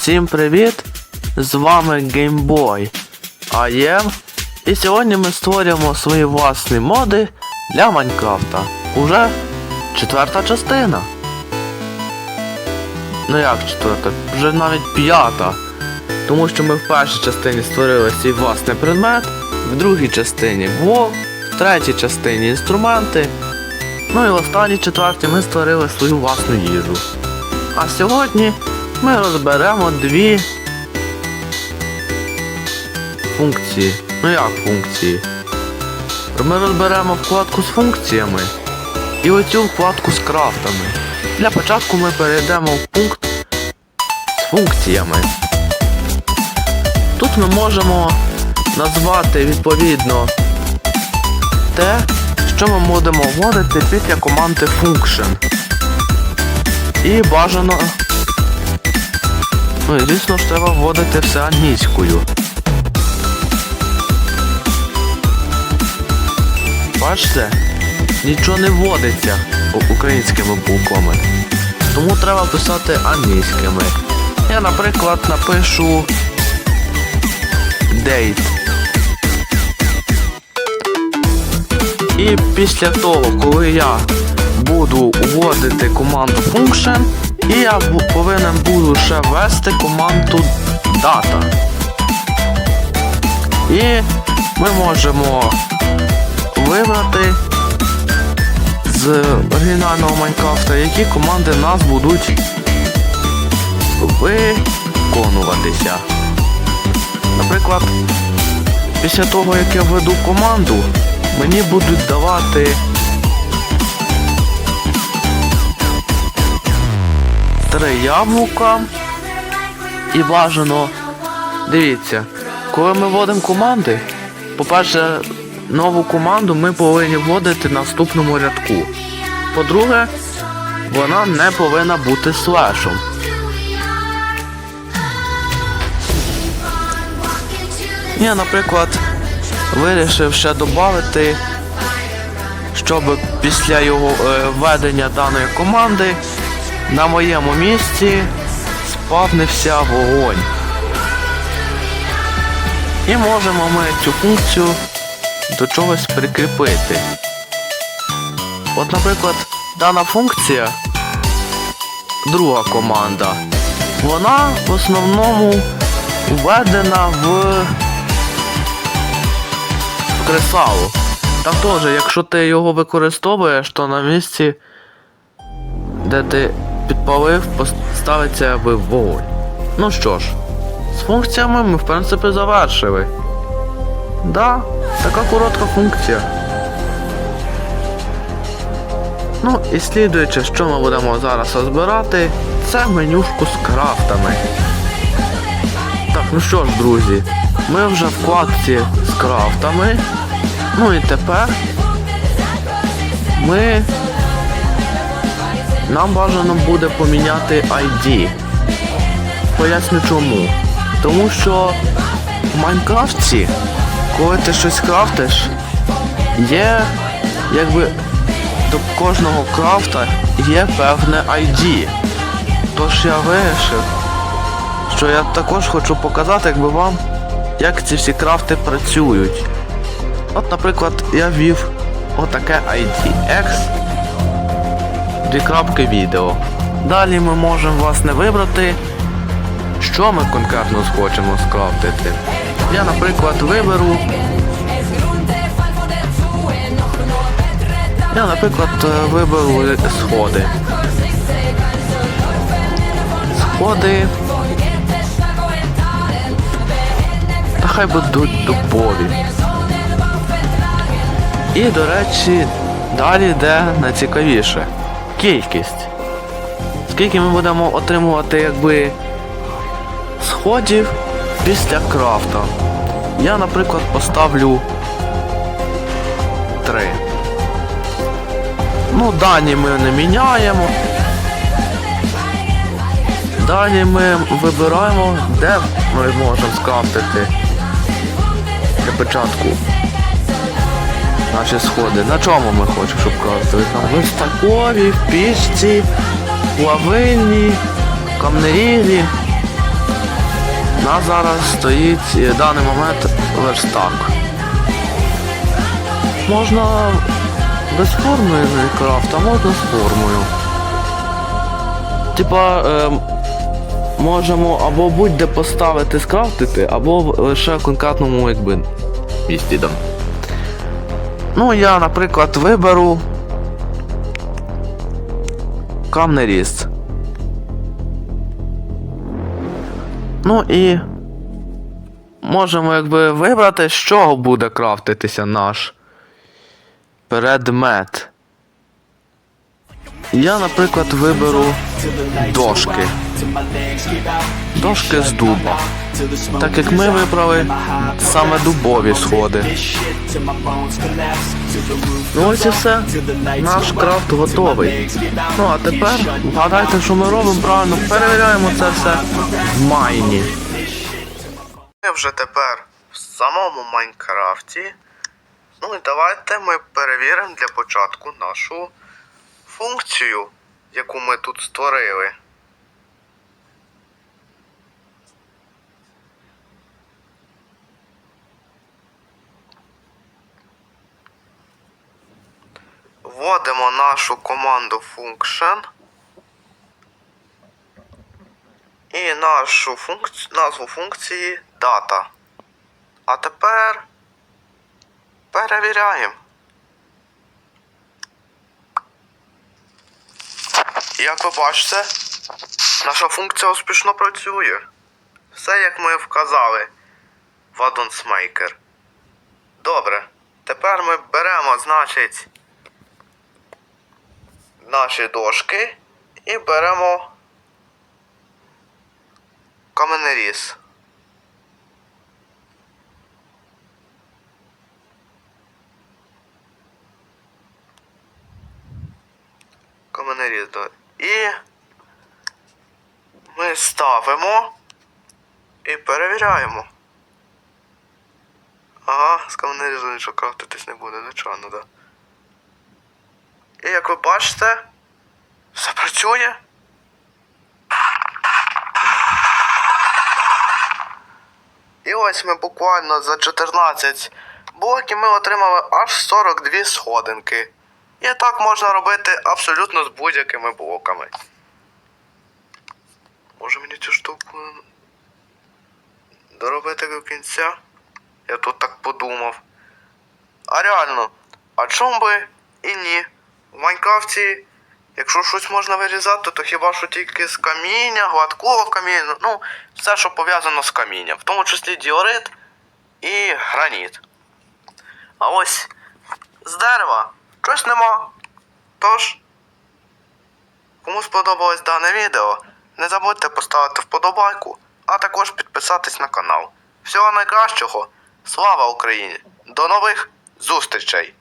Всім привіт! З вами GameBoy АЄМ. І сьогодні ми створюємо свої власні моди для Майнкрафта. Уже четверта частина. Ну як четверта? Вже навіть п'ята. Тому що ми в першій частині створили свій власний предмет, в другій частині вов, в третій частині інструменти. Ну і в останній четвертій ми створили свою власну їжу. А сьогодні ми розберемо дві функції. Ну як функції? Ми розберемо вкладку з функціями і оцю вкладку з крафтами. Для початку ми перейдемо в пункт з функціями. Тут ми можемо назвати відповідно те, що ми будемо вводити після команди function. І бажано. Ну і звісно ж треба вводити все англійською. Бачите? Нічого не вводиться українськими буквами. Тому треба писати англійськими. Я, наприклад, напишу date. І після того, коли я буду вводити команду function, і я повинен буду ще ввести команду data. І ми можемо вибрати з оригінального Майнкрафта, які команди нас будуть виконуватися. Наприклад, після того, як я введу команду, мені будуть давати три яблука і бажано. Дивіться, коли ми вводимо команди, по-перше, нову команду ми повинні вводити на наступному рядку. По-друге, вона не повинна бути слешом. Я, наприклад, вирішив ще додати, щоб після його е, введення даної команди на моєму місці спавнився вогонь. І можемо ми цю функцію до чогось прикріпити. От, наприклад, дана функція, друга команда, вона в основному введена в кресалу. Там теж, якщо ти його використовуєш, то на місці, де ти підпалив, пос- ставиться в вогонь. Ну що ж, з функціями ми в принципі завершили. Да, така коротка функція. Ну і слідуючи, що ми будемо зараз розбирати, це менюшку з крафтами. Так, ну що ж, друзі, ми вже в вкладці з крафтами. Ну і тепер ми нам бажано буде поміняти ID. Поясню чому. Тому що в Майнкрафті, коли ти щось крафтиш, є якби до кожного крафта є певне ID. Тож я вирішив, що я також хочу показати якби вам, як ці всі крафти працюють. От, наприклад, я ввів отаке ID X, дві крапки відео. Далі ми можемо власне вибрати, що ми конкретно хочемо скрафтити. Я, наприклад, виберу. Я, наприклад, е, виберу сходи. Сходи. Та хай будуть дубові. І, до речі, далі йде найцікавіше. Кількість. Скільки ми будемо отримувати якби сходів після крафта. Я, наприклад, поставлю 3. Ну, дані ми не міняємо. Далі ми вибираємо, де ми можемо скрафтити для початку наші сходи. На чому ми хочемо, щоб крафтили? Там верстакові, в пічці, плавильні, камнеріві. нас зараз стоїть е, в даний момент верстак. Можна без форми крафт, а можна з формою. Типа, е, можемо або будь-де поставити скрафтити, або лише в конкретному якби місці там. Ну, я, наприклад, виберу камний. Ну і можемо якби вибрати, з чого буде крафтитися наш предмет. Я, наприклад, виберу дошки. Дошки з дуба. Так як ми вибрали саме дубові сходи. Ну ось і все. Наш крафт готовий. Ну а тепер вгадайте, що ми робимо правильно, перевіряємо це все в майні. Ми вже тепер в самому Майнкрафті. Ну і давайте ми перевіримо для початку нашу функцію, яку ми тут створили. Вводимо нашу команду function і нашу функцію, назву функції data. А тепер перевіряємо. Як ви бачите, наша функція успішно працює. Все як ми вказали в Addons Добре. Тепер ми беремо, значить, наші дошки і беремо каменеріз. Каменеріз, да. І ми ставимо і перевіряємо. Ага, з каменерізу нічого крафтитись не буде, звичайно, да. І як ви бачите, все працює. І ось ми буквально за 14 блоків ми отримали аж 42 сходинки. І так можна робити абсолютно з будь-якими блоками. Може мені цю штуку доробити до кінця? Я тут так подумав. А реально, а чому би і ні? В Майнкрафті, якщо щось можна вирізати, то хіба що тільки з каміння, гладкого каміння, ну, все, що пов'язано з камінням, в тому числі діорит і граніт. А ось з дерева щось нема. Тож, кому сподобалось дане відео, не забудьте поставити вподобайку, а також підписатись на канал. Всього найкращого! Слава Україні! До нових зустрічей!